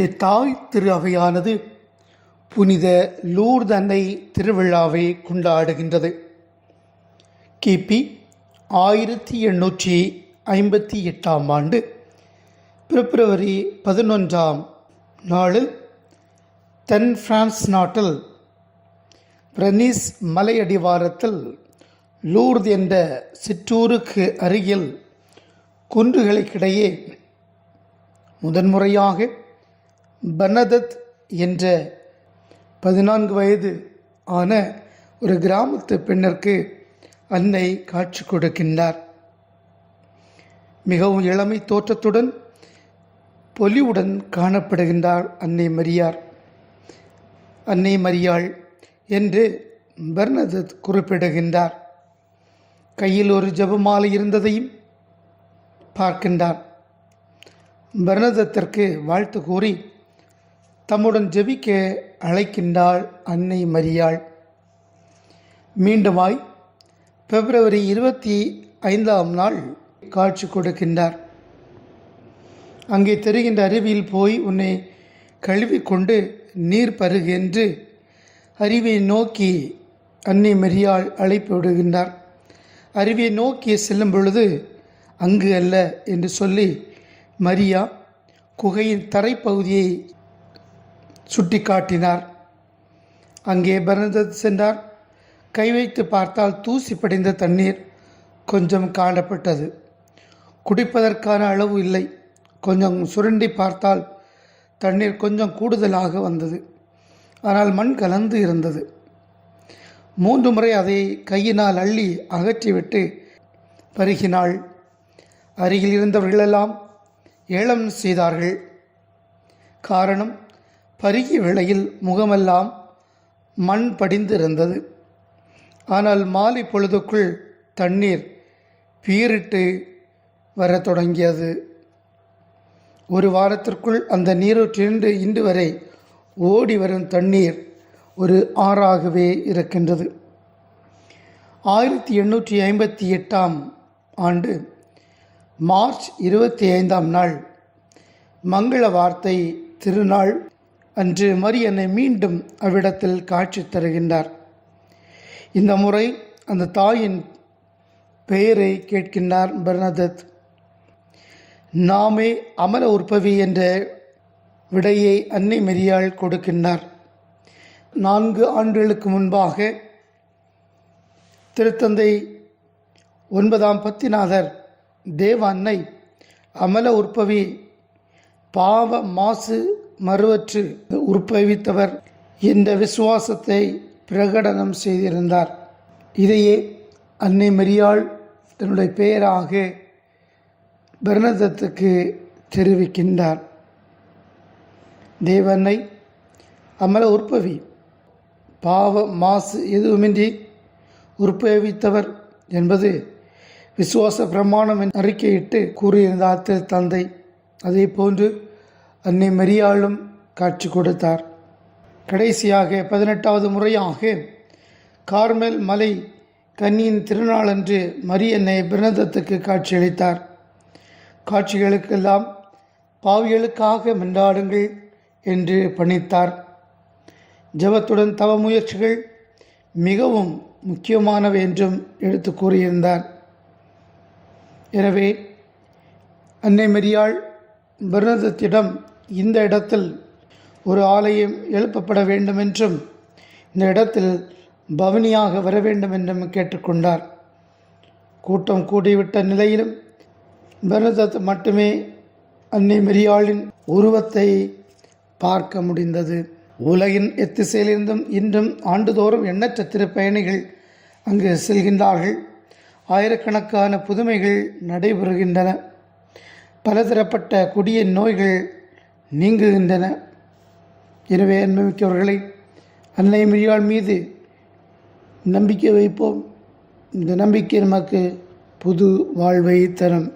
இன்று தாய் திரு அவையானது புனித லூர்தன்னை திருவிழாவை கொண்டாடுகின்றது. கிபி ஆயிரத்தி எண்ணூற்றி ஐம்பத்தி எட்டாம் ஆண்டு பிப்ரவரி பதினொன்றாம் நாளில் தென் பிரான்ஸ் நாட்டில் பிரனிஸ் மலையடிவாரத்தில் லூர்து என்ற சிற்றூருக்கு அருகில் குன்றுகளுக்கிடையே முதன்முறையாக பனதத் என்ற பதினான்கு வயது ஆன ஒரு கிராமத்து பெண்ணிற்கு அன்னை காட்சி கொடுக்கின்றார். மிகவும் இளமை தோற்றத்துடன் பொலிவுடன் காணப்படுகின்றார் அன்னை மரியார் அன்னை மரியாள் என்று பர்னதத் குறிப்பிடுகின்றார். கையில் ஒரு ஜெபமாலை இருந்ததையும் பார்க்கின்றார். பர்னதத்திற்கு வாழ்த்து கூறி தம்முடன் ஜெபிக்க அழைக்கின்றாள் அன்னை மரியாள். மீண்டுமாய் பிப்ரவரி இருபத்தி ஐந்தாம் நாள் காட்சி கொடுக்கின்றார். அங்கே தெரிகின்ற அருவியில் போய் உன்னை கழுவிக்கொண்டு நீர் பருகு என்று அருவியை நோக்கி அன்னை மரியாள் அழைப்பு விடுகின்றார். அருவியை நோக்கி செல்லும் பொழுது அங்கு அல்ல என்று சொல்லி மரியா குகையின் தரைப்பகுதியை சுட்டிக்காட்டினார். அங்கே பரதத் சென்றார். கை வைத்து பார்த்தால் தூசி படிந்த தண்ணீர் கொஞ்சம் காணப்பட்டது. குடிப்பதற்கான அளவு இல்லை. கொஞ்சம் சுரண்டி பார்த்தால் தண்ணீர் கொஞ்சம் கூடுதலாக வந்தது. ஆனால் மண் கலந்து இருந்தது. மூன்று முறை அதை கையினால் அள்ளி அகற்றிவிட்டு பருகினாள். அருகில் இருந்தவர்களெல்லாம் ஏலம் செய்தார்கள். காரணம் பருகிய வேளையில் முகமெல்லாம் மண் படிந்திருந்தது. ஆனால் மாலை பொழுதுக்குள் தண்ணீர் பீரிட்டு வரத் தொடங்கியது. ஒரு வாரத்திற்குள் அந்த நீரூற்றிலிருந்து இன்று வரை ஓடி வரும் தண்ணீர் ஒரு ஆறாகவே இருக்கின்றது. ஆயிரத்தி எண்ணூற்றி ஐம்பத்தி எட்டாம் ஆண்டு மார்ச் இருபத்தி ஐந்தாம் நாள் மங்கள வார்த்தை திருநாள் அன்று மரியனை மீண்டும் அவ்விடத்தில் காட்சி தருகின்றார். இந்த முறை அந்த தாயின் பெயரை கேட்கின்றார் பர்னதத். நாமே அமல உற்பவி என்ற விடையை அன்னை மெரியாள் கொடுக்கின்றார். நான்கு ஆண்டுகளுக்கு முன்பாக திருத்தந்தை ஒன்பதாம் பத்திநாதர் தேவ அன்னை அமல உற்பவி பாவ மாசு மறுவற்று உற்பவித்தவர் என்ற விசுவாசத்தை பிரகடனம் செய்திருந்தார். இதையே அன்னை மரியாள் தன்னுடைய பெயராக பர்ணதத்துக்கு தெரிவிக்கின்றார். தேவன்னை அமல உற்பவி பாவ மாசு எதுவுமின்றி உற்பவித்தவர் என்பது விசுவாச பிரமாணம் அறிக்கையிட்டு கூறியிருந்தார் திரு தந்தை. அதே போன்று அன்னை மரியாளும் காட்சி கொடுத்தார். கடைசியாக பதினெட்டாவது முறையாக கார்மெல் மலை கன்னியின் திருநாளன்று மரியன்னை பிரணதத்துக்கு காட்சியளித்தார். காட்சிகளுக்கெல்லாம் பாவிகளுக்காக மன்றாடுங்கள் என்று பணித்தார். ஜபத்துடன் தவ முயற்சிகள் மிகவும் முக்கியமானவை என்றும் எடுத்து கூறியிருந்தார். எனவே அன்னை மரியாள் பர்ணதத்திடம் இந்த இடத்தில் ஒரு ஆலயம் எழுப்பப்பட வேண்டும் என்றும் இந்த இடத்தில் பவனியாக வர வேண்டும் என்றும் கேட்டுக்கொண்டார். கூட்டம் கூடிவிட்ட நிலையிலும் பர்ணதத் மட்டுமே அன்னை மெரியாளின் உருவத்தை பார்க்க முடிந்தது. உலகின் எத்திசையிலிருந்தும் இன்றும் ஆண்டுதோறும் எண்ணற்ற திருப்பயணிகள் அங்கு செல்கின்றார்கள். ஆயிரக்கணக்கான புதுமைகள் நடைபெறுகின்றன. பலதரப்பட்ட கொடிய நோய்கள் நீங்குகின்றன. எனவே அன்பமிக்கவர்களை அன்னை மரியாள் மீது நம்பிக்கை வைப்போம். இந்த நம்பிக்கை நமக்கு புது வாழ்வை தரும்.